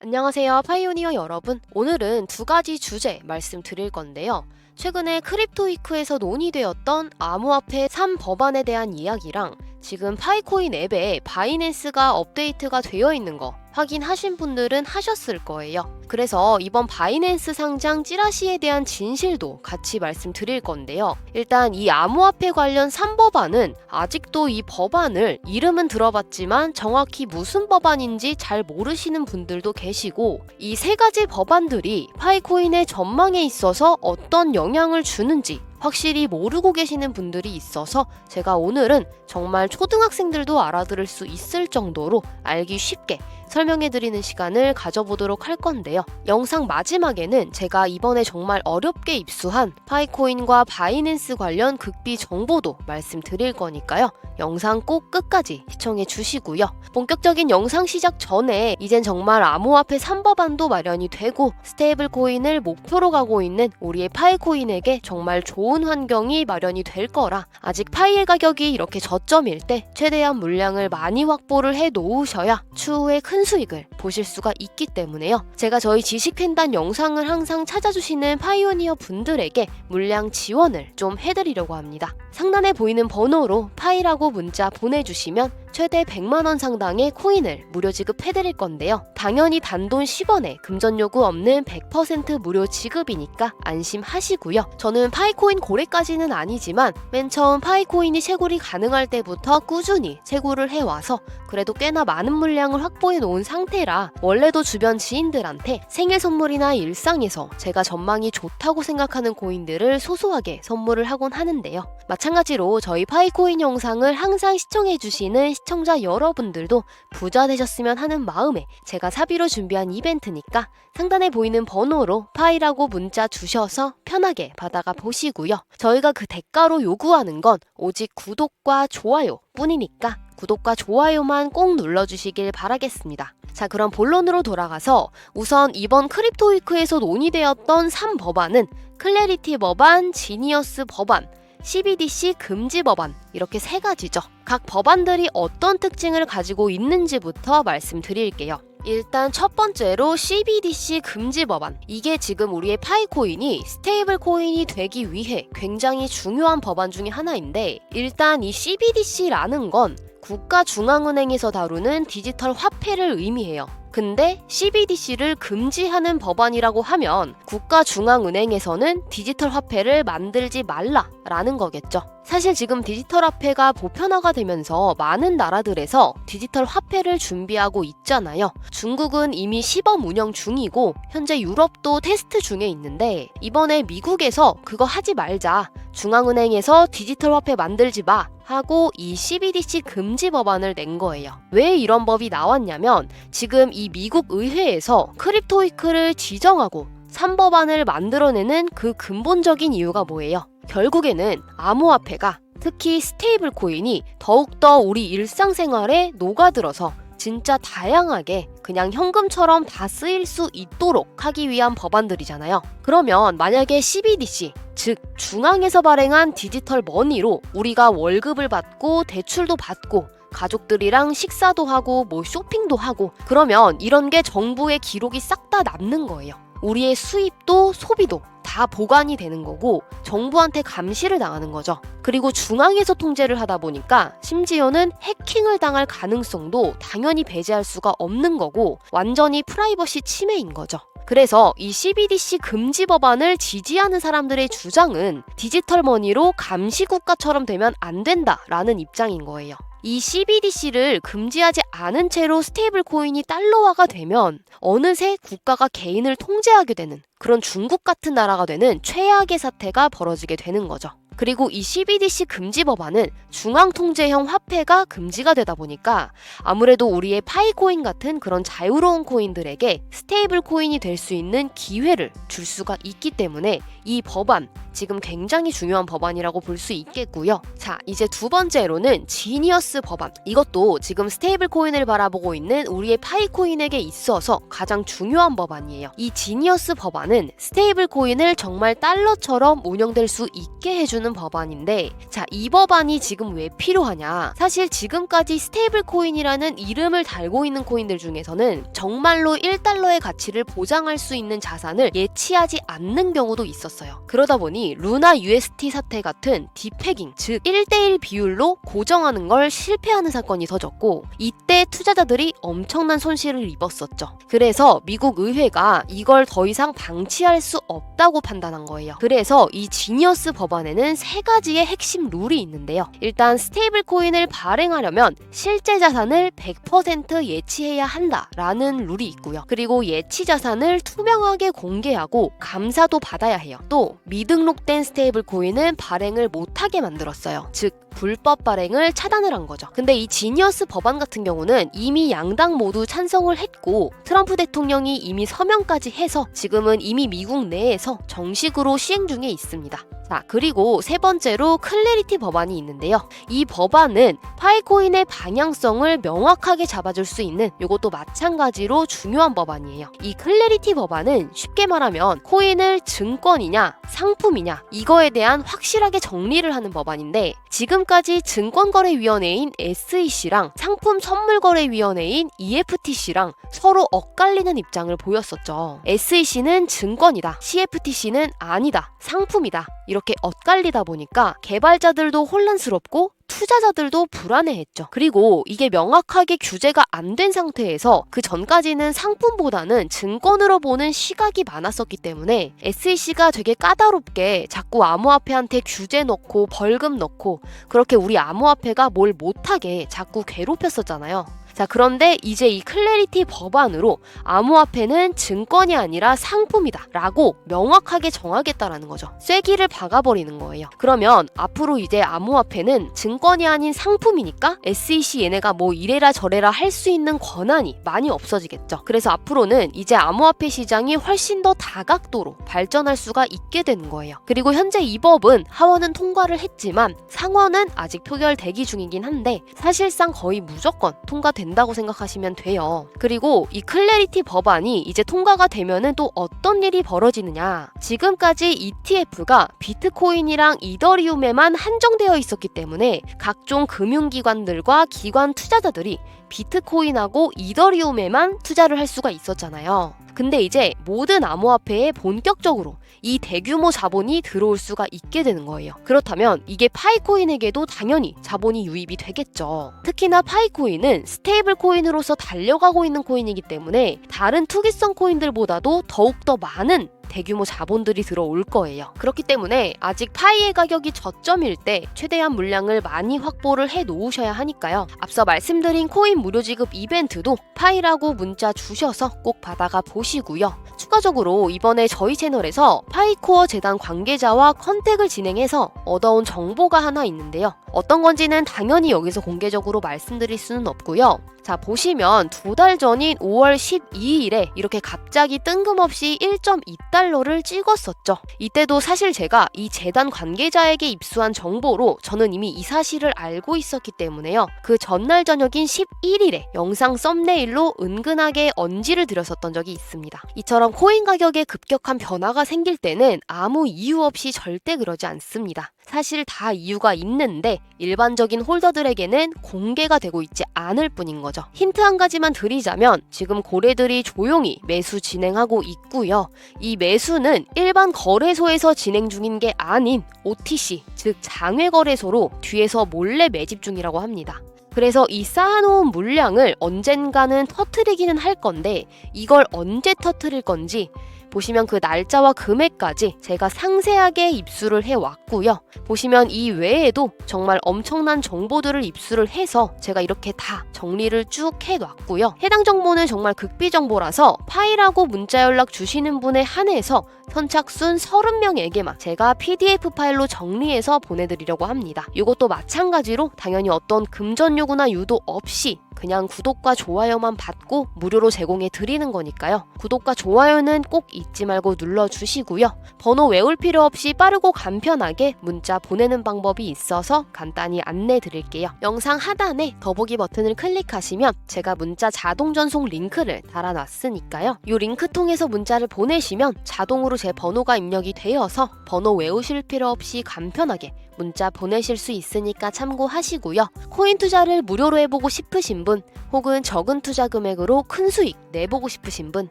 안녕하세요 파이오니어 여러분. 오늘은 두 가지 주제 말씀드릴 건데요. 최근에 크립토위크에서 논의되었던 암호화폐 3법안에 대한 이야기랑 지금 파이코인 앱에 바이낸스가 업데이트가 되어 있는 거 확인하신 분들은 하셨을 거예요. 그래서 이번 바이낸스 상장 찌라시에 대한 진실도 같이 말씀드릴 건데요. 일단 이 암호화폐 관련 3법안은 아직도 이 법안을 이름은 들어봤지만 정확히 무슨 법안인지 잘 모르시는 분들도 계시고 이 세 가지 법안들이 파이코인의 전망에 있어서 어떤 영향을 주는지 확실히 모르고 계시는 분들이 있어서 제가 오늘은 정말 초등학생들도 알아들을 수 있을 정도로 알기 쉽게 설명해 드리는 시간을 가져보도록 할 건데요. 영상 마지막에는 제가 이번에 정말 어렵게 입수한 파이코인과 바이낸스 관련 극비 정보도 말씀드릴 거니까요. 영상 꼭 끝까지 시청해 주시고요. 본격적인 영상 시작 전에 이젠 정말 암호화폐 3법안도 마련이 되고 스테이블 코인을 목표로 가고 있는 우리의 파이코인에게 정말 좋은 환경이 마련이 될 거라 아직 파이의 가격이 이렇게 저점일 때 최대한 물량을 많이 확보를 해 놓으셔야 추후에 큰 수익을 보실 수가 있기 때문에요. 제가 저희 지식팬단 영상을 항상 찾아주시는 파이오니어 분들에게 물량 지원을 좀 해드리려고 합니다. 상단에 보이는 번호로 파이라고 문자 보내주시면 최대 100만 원 상당의 코인을 무료 지급해드릴 건데요. 당연히 단돈 10원에 금전 요구 없는 100% 무료 지급이니까 안심하시고요. 저는 파이코인 고래까지는 아니지만 맨 처음 파이코인이 채굴이 가능할 때부터 꾸준히 채굴을 해와서 그래도 꽤나 많은 물량을 확보해 놓은 상태라 원래도 주변 지인들한테 생일 선물이나 일상에서 제가 전망이 좋다고 생각하는 코인들을 소소하게 선물을 하곤 하는데요. 마찬가지로 저희 파이코인 영상을 항상 시청해주시는 시청자 여러분들도 부자 되셨으면 하는 마음에 제가 사비로 준비한 이벤트니까 상단에 보이는 번호로 파이라고 문자 주셔서 편하게 받아가 보시고요. 저희가 그 대가로 요구하는 건 오직 구독과 좋아요 뿐이니까 구독과 좋아요만 꼭 눌러주시길 바라겠습니다. 자, 그럼 본론으로 돌아가서 우선 이번 크립토위크에서 논의되었던 3법안은 클래리티 법안, 지니어스 법안, CBDC 금지 법안 이렇게 세 가지죠. 각 법안들이 어떤 특징을 가지고 있는지부터 말씀드릴게요. 일단 첫 번째로 CBDC 금지 법안. 이게 지금 우리의 파이코인이 스테이블 코인이 되기 위해 굉장히 중요한 법안 중에 하나인데 일단 이 CBDC라는 건 국가 중앙은행에서 다루는 디지털 화폐를 의미해요. 근데 CBDC를 금지하는 법안이라고 하면 국가 중앙은행에서는 디지털 화폐를 만들지 말라라는 거겠죠. 사실 지금 디지털 화폐가 보편화가 되면서 많은 나라들에서 디지털 화폐를 준비하고 있잖아요. 중국은 이미 시범 운영 중이고 현재 유럽도 테스트 중에 있는데 이번에 미국에서 그거 하지 말자. 중앙은행에서 디지털 화폐 만들지 마. 하고 이 CBDC 금지 법안을 낸 거예요. 왜 이런 법이 나왔냐면 지금 이 미국 의회에서 크립토위크를 지정하고 3법안을 만들어내는 그 근본적인 이유가 뭐예요? 결국에는 암호화폐가 특히 스테이블 코인이 더욱더 우리 일상생활에 녹아들어서 진짜 다양하게 그냥 현금처럼 다 쓰일 수 있도록 하기 위한 법안들이잖아요. 그러면 만약에 CBDC, 즉 중앙에서 발행한 디지털 머니로 우리가 월급을 받고 대출도 받고 가족들이랑 식사도 하고 뭐 쇼핑도 하고 그러면 이런 게 정부의 기록이 싹 다 남는 거예요. 우리의 수입도 소비도 다 보관이 되는 거고 정부한테 감시를 당하는 거죠. 그리고 중앙에서 통제를 하다 보니까 심지어는 해킹을 당할 가능성도 당연히 배제할 수가 없는 거고 완전히 프라이버시 침해인 거죠. 그래서 이 CBDC 금지 법안을 지지하는 사람들의 주장은 디지털 머니로 감시 국가처럼 되면 안 된다라는 입장인 거예요. 이 CBDC를 금지하지 않은 채로 스테이블 코인이 달러화가 되면 어느새 국가가 개인을 통제하게 되는 그런 중국 같은 나라가 되는 최악의 사태가 벌어지게 되는 거죠. 그리고 이 CBDC 금지 법안은 중앙 통제형 화폐가 금지가 되다 보니까 아무래도 우리의 파이코인 같은 그런 자유로운 코인들에게 스테이블 코인이 될 수 있는 기회를 줄 수가 있기 때문에 이 법안 지금 굉장히 중요한 법안이라고 볼 수 있겠고요. 자, 이제 두 번째로는 지니어스 법안. 이것도 지금 스테이블 코인을 바라보고 있는 우리의 파이코인에게 있어서 가장 중요한 법안이에요. 이 지니어스 법안은 스테이블 코인을 정말 달러처럼 운영될 수 있게 해주는 주는 법안인데 자, 이 법안이 지금 왜 필요하냐? 사실 지금까지 스테이블 코인이라는 이름을 달고 있는 코인들 중에서는 정말로 1달러의 가치를 보장할 수 있는 자산을 예치하지 않는 경우도 있었어요. 그러다 보니 루나 UST 사태 같은 디패깅, 즉 1대1 비율로 고정하는 걸 실패하는 사건이 터졌고 이때 투자자들이 엄청난 손실을 입었었죠. 그래서 미국 의회가 이걸 더 이상 방치할 수 없다고 판단한 거예요. 그래서 이 지니어스 법안에는 세 가지의 핵심 룰이 있는데요. 일단 스테이블 코인을 발행하려면 실제 자산을 100% 예치해야 한다라는 룰이 있고요. 그리고 예치 자산을 투명하게 공개하고 감사도 받아야 해요. 또 미등록된 스테이블 코인은 발행을 못하게 만들었어요. 즉 불법 발행을 차단을 한 거죠. 근데 이 지니어스 법안 같은 경우는 이미 양당 모두 찬성을 했고 트럼프 대통령이 이미 서명까지 해서 지금은 이미 미국 내에서 정식으로 시행 중에 있습니다. 자, 그리고 세 번째로 클래리티 법안이 있는데요. 이 법안은 파이코인의 방향성을 명확하게 잡아줄 수 있는 이것도 마찬가지로 중요한 법안이에요. 이 클래리티 법안은 쉽게 말하면 코인을 증권이냐 상품이냐 이거에 대한 확실하게 정리를 하는 법안인데 지금까지 증권거래위원회인 SEC랑 상품선물거래위원회인 EFTC랑 서로 엇갈리는 입장을 보였었죠. SEC는 증권이다, CFTC는 아니다, 상품이다. 이렇게 엇갈리다 보니까 개발자들도 혼란스럽고 투자자들도 불안해했죠. 그리고 이게 명확하게 규제가 안 된 상태에서 그 전까지는 상품보다는 증권으로 보는 시각이 많았었기 때문에 SEC가 되게 까다롭게 자꾸 암호화폐한테 규제 넣고 벌금 넣고 그렇게 우리 암호화폐가 뭘 못하게 자꾸 괴롭혔었잖아요. 자, 그런데 이제 이 클래리티 법안으로 암호화폐는 증권이 아니라 상품이다 라고 명확하게 정하겠다라는 거죠. 쐐기를 박아버리는 거예요. 그러면 앞으로 이제 암호화폐는 증권이 아닌 상품이니까 SEC 얘네가 뭐 이래라 저래라 할 수 있는 권한이 많이 없어지겠죠. 그래서 앞으로는 이제 암호화폐 시장이 훨씬 더 다각도로 발전할 수가 있게 되는 거예요. 그리고 현재 이 법은 하원은 통과를 했지만 상원은 아직 표결 대기 중이긴 한데 사실상 거의 무조건 통과된 된다고 생각하시면 돼요. 그리고 이 클래리티 법안이 이제 통과가 되면은 또 어떤 일이 벌어지느냐. 지금까지 ETF가 비트코인이랑 이더리움에만 한정되어 있었기 때문에 각종 금융기관들과 기관 투자자들이 비트코인하고 이더리움에만 투자를 할 수가 있었잖아요. 근데 이제 모든 암호화폐에 본격적으로 이 대규모 자본이 들어올 수가 있게 되는 거예요. 그렇다면 이게 파이코인에게도 당연히 자본이 유입이 되겠죠. 특히나 파이코인은 스테이 블 코인으로서 달려가고 있는 코인이기 때문에 다른 투기성 코인들보다도 더욱더 많은 대규모 자본들이 들어올 거예요. 그렇기 때문에 아직 파이의 가격이 저점일 때 최대한 물량을 많이 확보를 해 놓으셔야 하니까요. 앞서 말씀드린 코인 무료 지급 이벤트도 파이라고 문자 주셔서 꼭 받아가 보시고요. 추가적으로 이번에 저희 채널에서 파이코어 재단 관계자와 컨택을 진행해서 얻어온 정보가 하나 있는데요. 어떤 건지는 당연히 여기서 공개적으로 말씀드릴 수는 없고요. 자, 보시면 두 달 전인 5월 12일에 이렇게 갑자기 뜬금없이 1.2달러를 찍었었죠. 이때도 사실 제가 이 재단 관계자에게 입수한 정보로 저는 이미 이 사실을 알고 있었기 때문에요. 그 전날 저녁인 11일에 영상 썸네일로 은근하게 언지를 드렸었던 적이 있습니다. 이처럼 코인 가격에 급격한 변화가 생길 때는 아무 이유 없이 절대 그러지 않습니다. 사실 다 이유가 있는데 일반적인 홀더들에게는 공개가 되고 있지 않을 뿐인 거죠. 힌트 한 가지만 드리자면 지금 고래들이 조용히 매수 진행하고 있고요. 이 매수는 일반 거래소에서 진행 중인 게 아닌 OTC, 즉 장외 거래소로 뒤에서 몰래 매집 중이라고 합니다. 그래서 이 쌓아놓은 물량을 언젠가는 터트리기는 할 건데 이걸 언제 터트릴 건지 보시면 그 날짜와 금액까지 제가 상세하게 입수를 해왔고요. 보시면 이 외에도 정말 엄청난 정보들을 입수를 해서 제가 이렇게 다 정리를 쭉 해놨고요. 해당 정보는 정말 극비 정보라서 파일하고 문자 연락 주시는 분에 한해서 선착순 30명에게만 제가 PDF 파일로 정리해서 보내드리려고 합니다. 이것도 마찬가지로 당연히 어떤 금전 요구나 유도 없이 그냥 구독과 좋아요만 받고 무료로 제공해 드리는 거니까요. 구독과 좋아요는 꼭 잊지 말고 눌러주시고요. 번호 외울 필요 없이 빠르고 간편하게 문자 보내는 방법이 있어서 간단히 안내 드릴게요. 영상 하단에 더보기 버튼을 클릭하시면 제가 문자 자동 전송 링크를 달아놨으니까요. 이 링크 통해서 문자를 보내시면 자동으로 제 번호가 입력이 되어서 번호 외우실 필요 없이 간편하게 문자 보내실 수 있으니까 참고하시고요. 코인 투자를 무료로 해보고 싶으신 분, 혹은 적은 투자 금액으로 큰 수익 내보고 싶으신 분,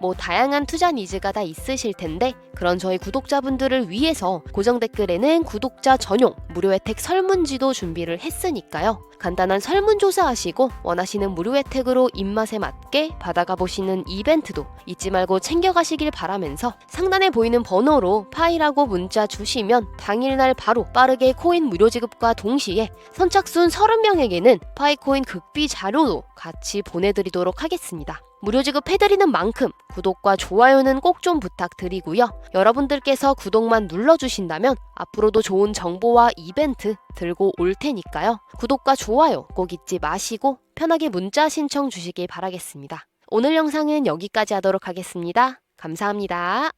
뭐 다양한 투자 니즈가 다 있으실 텐데 그런 저희 구독자분들을 위해서 고정 댓글에는 구독자 전용 무료 혜택 설문지도 준비를 했으니까요. 간단한 설문조사 하시고 원하시는 무료 혜택으로 입맛에 맞게 받아가 보시는 이벤트도 잊지 말고 챙겨가시길 바라면서 상단에 보이는 번호로 파이라고 문자 주시면 당일날 바로 빠르게 코인 무료 지급과 동시에 선착순 30명에게는 파이코인 극비 자료도 같이 보내드리도록 하겠습니다. 무료 지급해드리는 만큼 구독과 좋아요는 꼭 좀 부탁드리고요. 여러분들께서 구독만 눌러주신다면 앞으로도 좋은 정보와 이벤트 들고 올 테니까요. 구독과 좋아요 꼭 잊지 마시고 편하게 문자 신청 주시길 바라겠습니다. 오늘 영상은 여기까지 하도록 하겠습니다. 감사합니다.